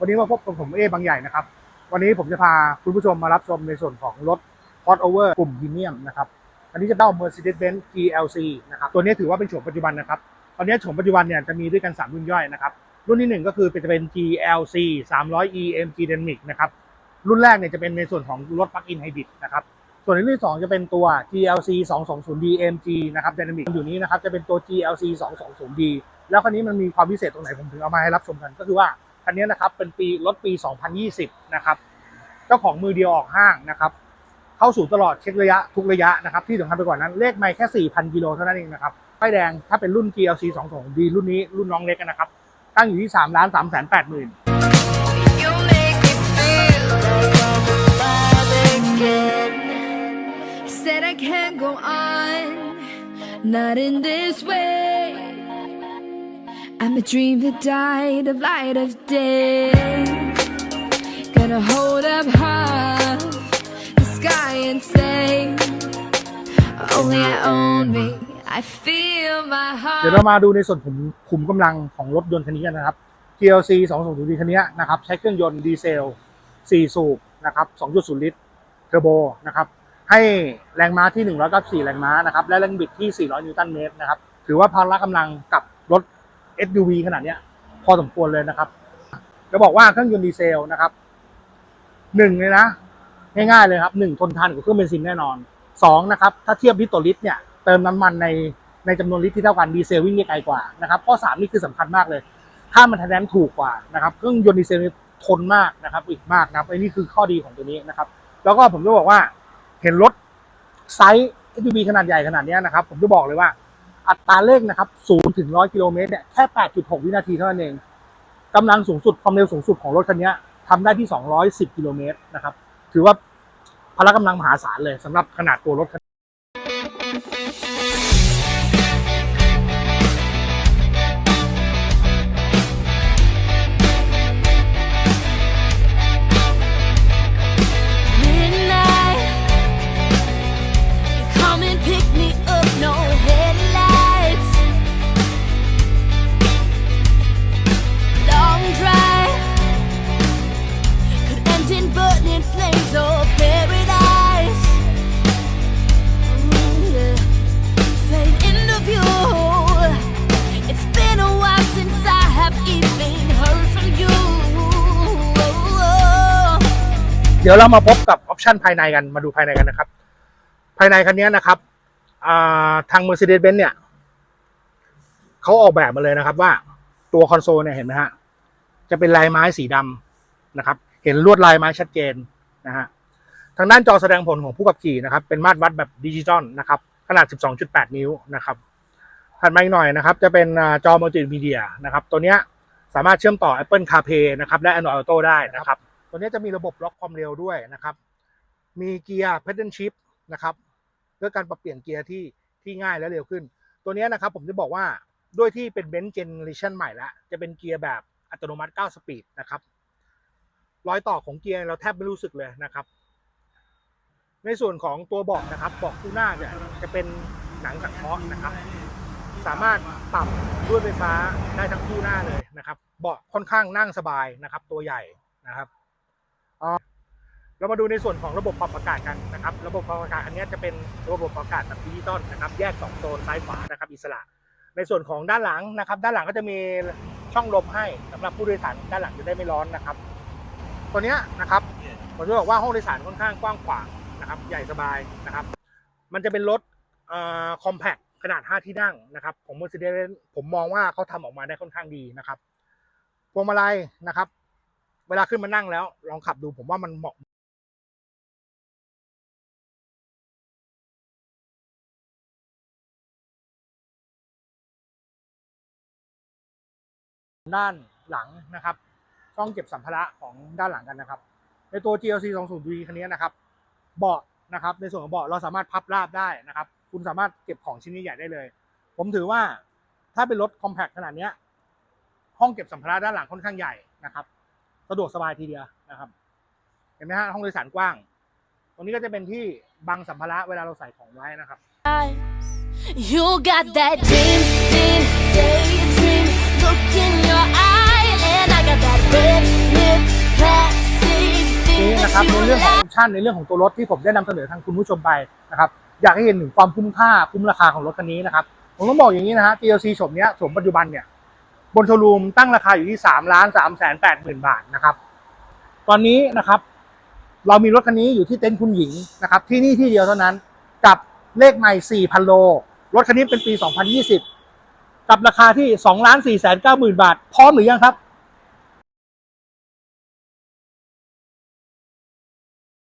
วันนี้มาพบกับผมเอบางใหญ่นะครับ วันนี้ผมจะพาคุณผู้ชมมารับชมในส่วนของรถ Hot Over กลุ่มพรีเมียมนะครับ อันนี้จะเต้า Mercedes-Benz GLC นะครับ ตัวนี้ถือว่าเป็นโฉมปัจจุบันนะครับ ตอนนี้โฉมปัจจุบันเนี่ยจะมีด้วยกัน 3 รุ่นย่อยนะครับ รุ่นที่ 1 ก็คือเป็นจะเป็น GLC 300 EMG Dynamic นะครับ รุ่นแรกเนี่ยจะเป็นในส่วนของรถ Plug-in Hybrid นะครับ ส่วนรุ่นที่ 2 จะเป็นตัว GLC 220 DMG นะครับ Dynamic อยู่นี้นะครับจะเป็นตัว GLC 220D แล้วคันนี้มันมีความพิเศษตรงไหนผมถึงเอามาให้รับชมกันก็คือว่า คันนี้นะครับเป็นปีรถปี 2020 นะครับเจ้าของมือเดียวออกห้างนะครับ เข้าสู่ตลอดเช็คระยะทุกระยะนะครับ ที่สำคัญไปกว่านั้นเลขไม่แค่ 4,000 กิโลเท่านั้นเองนะครับป้ายแดงถ้าเป็นรุ่น GLC 220D รุ่นนี้รุ่นน้องเล็กนะครับ ตั้งอยู่ที่3ล้าน3แสน8หมื่น You make me feel like I'm alive again. Said I can't go on, not in this way. I'm a dream that died of light of day. Gonna hold up high the sky and say, Only I own me. I feel my เดี๋ยว heart. เรามาดูในส่วนขุมขุมกำลังของรถยนต์คันนี้กันนะครับ GLC 220D คันนี้นะครับ ใช้เครื่องยนต์ดีเซล 4 สูบนะครับ 2.0 ลิตรเทอร์โบนะครับ ให้แรงม้าที่ 194 แรงม้านะครับ และแรงบิดที่ 400 นิวตันเมตรนะครับ ถือว่าพละกำลังกับรถ SUV ขนาดเนี้ย พอสมควรเลยนะครับ จะบอกว่าเครื่องยนต์ดีเซลนะครับหนึ่งเลยนะง่ายๆเลยครับหนึ่งทนทานกว่าเครื่องเบนซินแน่นอนสองนะครับถ้าเทียบลิตรต่อลิตรเนี่ยเติมน้ำมันในในจำนวนลิตรที่เท่ากันดีเซลวิ่งได้ไกลกว่านะครับข้อสามนี่คือสำคัญมากเลยถ้ามันทนแนนถูกกว่านะครับเครื่องยนต์ดีเซลทนมากนะครับ อีกมากนะครับไอ้นี่คือข้อดีของตัวนี้นะครับ แล้วก็ผมจะบอกว่าเห็นรถไซส์ SUV ขนาดใหญ่ขนาดนี้นะครับ ผมจะบอกเลยว่า อัตราเร่งนะครับศูนย์ถึงร้อยกิโลเมตรเนี่ยแค่ 8.6 วินาทีเท่านั้นเองกำลังสูงสุดความเร็วสูงสุดของรถคันนี้ทำได้ที่ 210 กิโลเมตรนะครับ ถือว่าพละกำลังมหาศาลเลยสำหรับขนาดตัวรถคันนี้ ดี๋ยวเรามาพบกับออปชันภายในกันมาดูภายในกันนะครับ ภายในคันนี้นะครับาทาง Mercedes-Benz เนี่ยเขาออกแบบมาเลยนะครับว่าตัวคอนโซลเนี่ยเห็นไหมฮะจะเป็นลายไม้สีดำนะครับ เห็นลวดลายไม้ชัดเจนนะฮะทางด้านจอแสดงผลของผู้ขับขี่นะครับ เป็นมาตรวัดแบบดิจิตอลนะครับ ขนาด 12.8 นิ้วนะครับถัดมาอีกหน่อยนะครับ จะเป็นจอมัลติมีเดียนะครับ ตัวเนี้ยสามารถเชื่อมต่อ Apple CarPlay นะครับ และ Android Auto ได้นะครับ ตัวนี้จะมีระบบล็อกความเร็วด้วยนะครับ มีเกียร์ pedal shift นะครับเพื่อการปรับเปลี่ยนเกียร์ที่ที่ง่ายและเร็วขึ้น ตัวนี้นะครับผมจะบอกว่าด้วยที่เป็นเบนซ์เจเนอเรชันใหม่แล้วจะเป็นเกียร์แบบอัตโนมัติ 9 สปีดนะครับรอยต่อของเกียร์เราแทบไม่รู้สึกเลยนะครับ ในส่วนของตัวเบาะนะครับเบาะคู่หน้าเนี่ยจะเป็นหนังสังเคราะห์นะครับ สามารถปรับด้วยไฟฟ้าได้ทั้งคู่หน้าเลยนะครับ เบาะค่อนข้างนั่งสบายนะครับ ตัวใหญ่นะครับ เรามาดูในส่วนของระบบปรับอากาศกันนะครับ ระบบปรับอากาศอันนี้จะเป็นระบบปรับอากาศแบบดิจิตอลนะครับ แยก 2 โซนซ้ายขวานะครับ อิสระ ในส่วนของด้านหลังนะครับ ด้านหลังก็จะมีช่องลมให้สำหรับผู้โดยสารด้านหลังจะได้ไม่ร้อนนะครับ ตัวเนี้ยนะครับผมจะบอกว่าห้องโดยสารค่อนข้างกว้างขวางนะครับ ใหญ่สบายนะครับ มันจะเป็นรถคอมแพคขนาด 5 ที่นั่งนะครับของ Mercedes ผมมองว่าเขาทำออกมาได้ค่อนข้างดีนะครับพวงมาลัยนะครับ เวลาขึ้นมานั่งแล้ว ลองขับดูผมว่ามันเหมาะด้านหลังนะครับช่องเก็บสัมภาระของด้านหลังกันนะครับ ในตัว GLC 2 0 d คันนี้นะครับ เบาะนะครับ ในส่วนของเบาะเราสามารถพับราบได้นะครับ คุณสามารถเก็บของชิ้นนี้ใหญ่ได้เลย ผมถือว่าถ้าเป็นรถคอมแพคขนาดนี้ห้องเก็บสัมภาระด้านหลังค่อนข้างใหญ่นะครับ สะดวกสบายทีเดียวนะครับ เห็นไหมฮะห้องโดยสารกว้าง ตรงนี้ก็จะเป็นที่บังสัมภาระเวลาเราใส่ของไว้นะครับ You got that dream dream daydream look in your eye and I got that red lip นี่นะครับในเรื่องของฟังก์ชันในเรื่องของตัวรถที่ผมได้นำเสนอทางคุณผู้ชมไปนะครับ อยากให้เห็นถึงความคุ้มค่าคุ้มราคาของรถคันนี้นะครับ ผมต้องบอกอย่างนี้นะฮะ TLC โมเนี้ยโมปัจจุบันเนี่ย บนโชว์รูมตั้งราคาอยู่ที่3ล้าน3แสน8หมื่นบาทนะครับ ตอนนี้นะครับ เรามีรถคันนี้อยู่ที่เต็นท์คุณหญิงนะครับ ที่นี่ที่เดียวเท่านั้นกับเลขใหม่4,000โล รถคันนี้เป็นปี 2020 กับราคาที่2ล้าน4แสน9หมื่นบาท พร้อมหรือยังครับ